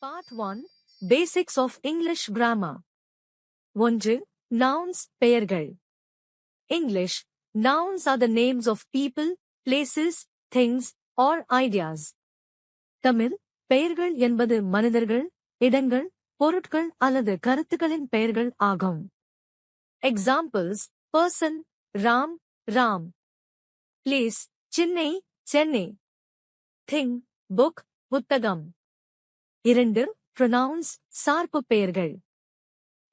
Part 1 Basics of English Grammar ஒன்று Nouns பெயர்கள் English Nouns are the names of people, places, things, or ideas. Tamil பெயர்கள் என்பது மனிதர்கள், இடங்கள், பொருட்கள் அல்லது கருத்துக்களின் பெயர்கள் ஆகும். Examples person, Ram, Ram. Place, Chennai, Chennai. Thing, book, புத்தகம். இரண்டு pronouns சார்பு பெயர்கள்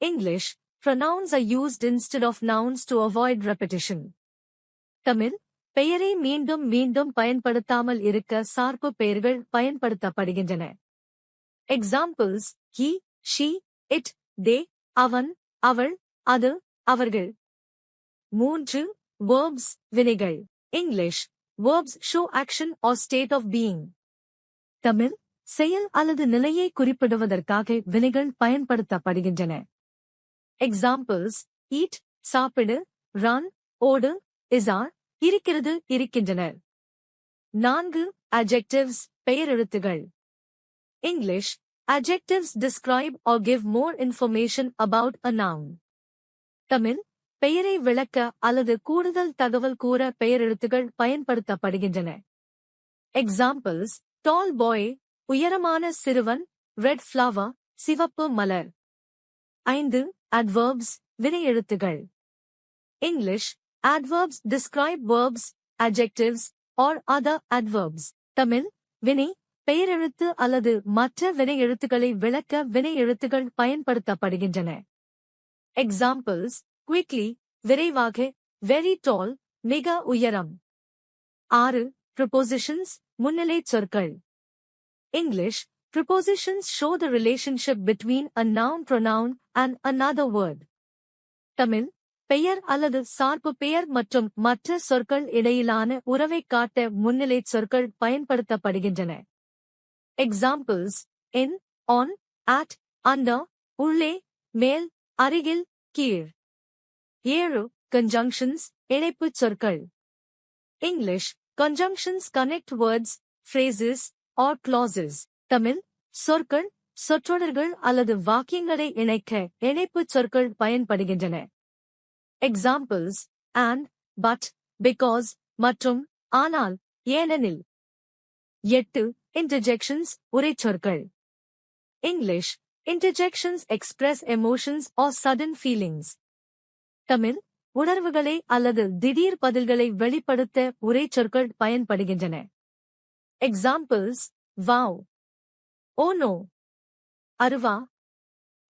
English pronouns are used instead of nouns to avoid repetition. Tamil பெயரை மீண்டும் மீண்டும் பயன்படுத்தாமல் இருக்க சார்பு பெயர்கள் பயன்படுத்தப்படுகின்றன examples he she it they அவன் அவள் அது அவர்கள் மூன்று வேர்ப்ஸ் வினைகள் English verbs show action or state of being Tamil செயல் அல்லது நிலையை குறிப்பிடுவதற்காக வினைகள் பயன்படுத்தப்படுகின்றன. எக்ஸாம்பிள்ஸ் ஈட் சாப்பிடு ரன் ஓடு இசார் இருக்கிறது இருக்கின்றனர் நான்கு adjectives பெயரெழுத்துகள். English adjectives describe or give more information about a noun Tamil பெயரை விளக்க அல்லது கூடுதல் தகவல் கூற பெயரெழுத்துகள் பயன்படுத்தப்படுகின்றன. எக்ஸாம்பிள்ஸ் டால் பாய் உயரமான சிறுவன் ரெட் ஃப்ளவர் சிவப்பு மலர். ஐந்து adverbs வினையெழுத்துகள். English adverbs describe verbs adjectives or other adverbs Tamil வினை பெயரெழுத்து அல்லது மற்ற வினையெழுத்துக்களை விளக்க வினையெழுத்துகள் பயன்படுத்தப்படுகின்றன. எக்ஸாம்பிள்ஸ் குவிக்லி விரைவாக வெரி டால் மிக உயரம். ஆறு ப்ரிபோசிஷன்ஸ் முன்னிலைச் சொற்கள். English, prepositions show the relationship between a noun pronoun and another word. Tamil பெயர் அல்லது சார்பு பெயர் மற்றும் மற்ற சொற்கள் இடையிலான உறவைக் காட்ட முன்னிலை சொற்கள் பயன்படுத்தப்படுகின்றன examples in on at under உள்ளே மேல் அருகில் கீழ் ஏழு கன்ஜங்ஷன்ஸ் இணைப்புச் சொற்கள் English conjunctions connect words phrases, or clauses Tamil சொற்கள் சொற்றொடர்கள் அல்லது வாக்கியங்களை இணைக்க இணைப்புச் சொற்கள் பயன்படுகின்றன. எக்ஸாம்பிள்ஸ் அண்ட் பட் பிகாஸ் மற்றும் ஆனால் ஏனெனில். எட்டு interjections உரைச்சொற்கள். English interjections express emotions or sudden feelings Tamil உணர்வுகளை அல்லது திடீர் பதில்களை வெளிப்படுத்த உரைச்சொற்கள் பயன்படுகின்றன. Examples Wow. Oh no. அருவா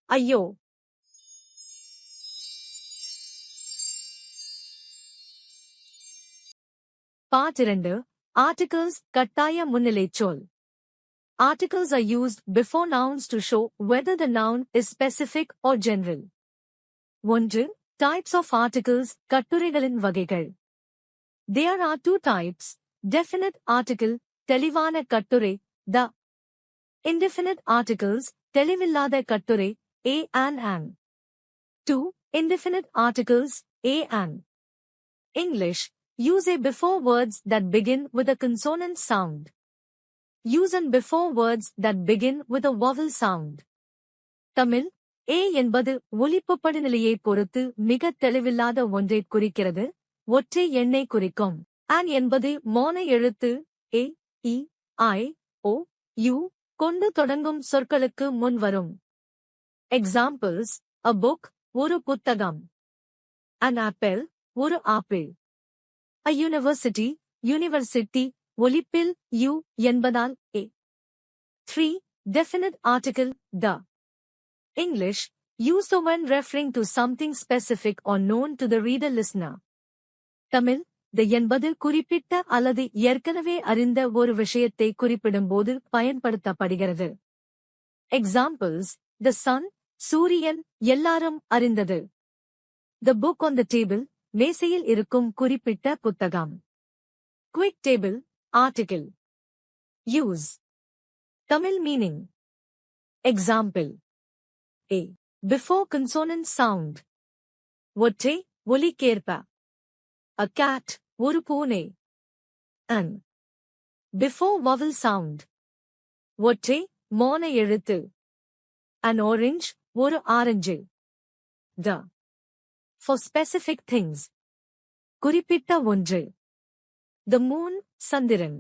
ஐயோ Part இரண்டு Articles கட்டாய முன்னிலைச் சொல் Articles are used before nouns to show whether the noun is specific or general. ஒன்று Types of articles கட்டுரைகளின் வகைகள் There are two types, definite article தெளிவான கட்டுரை த இன்டிஃபினிட் ஆர்டிகிள்ஸ் தெளிவில்லாத கட்டுரை a and an two indefinite articles a an English use a before words that begin with a consonant sound use an before words that begin with a vowel sound Tamil a என்பது ஒலிப்பு படிநிலையை பொறுத்து மிக தெளிவில்லாத ஒன்றை குறிக்கிறது ஒற்றை எண்ணை குறிக்கும் on என்பது மோன எழுத்து ஏ இ ஐ ஓ யு கொண்டு தொடங்கும் சொற்களுக்கு முன் வரும். எக்ஸாம்பிள்ஸ் அ புக் ஒரு புத்தகம். அன் ஆப்பிள் ஒரு ஆப்பிள். அ யூனிவர்சிட்டி யூனிவர்சிட்டி ஒலிப்பில் யூ என்பதால் ஏ. Three definite article the. English use when referring to something specific or known to the reader listener. Tamil the என்பது குறிப்பிட்ட அல்லது ஏற்கனவே அறிந்த ஒரு விஷயத்தை குறிப்பிடும்போது பயன்படுத்தப்படுகிறது. எக்ஸாம்பிள்ஸ் த சன் சூரியன் எல்லாரும் அறிந்தது. The book on the table மேசையில் இருக்கும் குறிப்பிட்ட புத்தகம். Quick table article use Tamil meaning example a before consonant sound ஒற்றை ஒலிக்கேற்ப. A cat, ஒரு பூனை. An. Before vowel sound. ஒற்றை மோன எழுத்து an orange ஒரு orange the for specific things குறிப்பிட்ட ஒன்று the moon சந்திரன்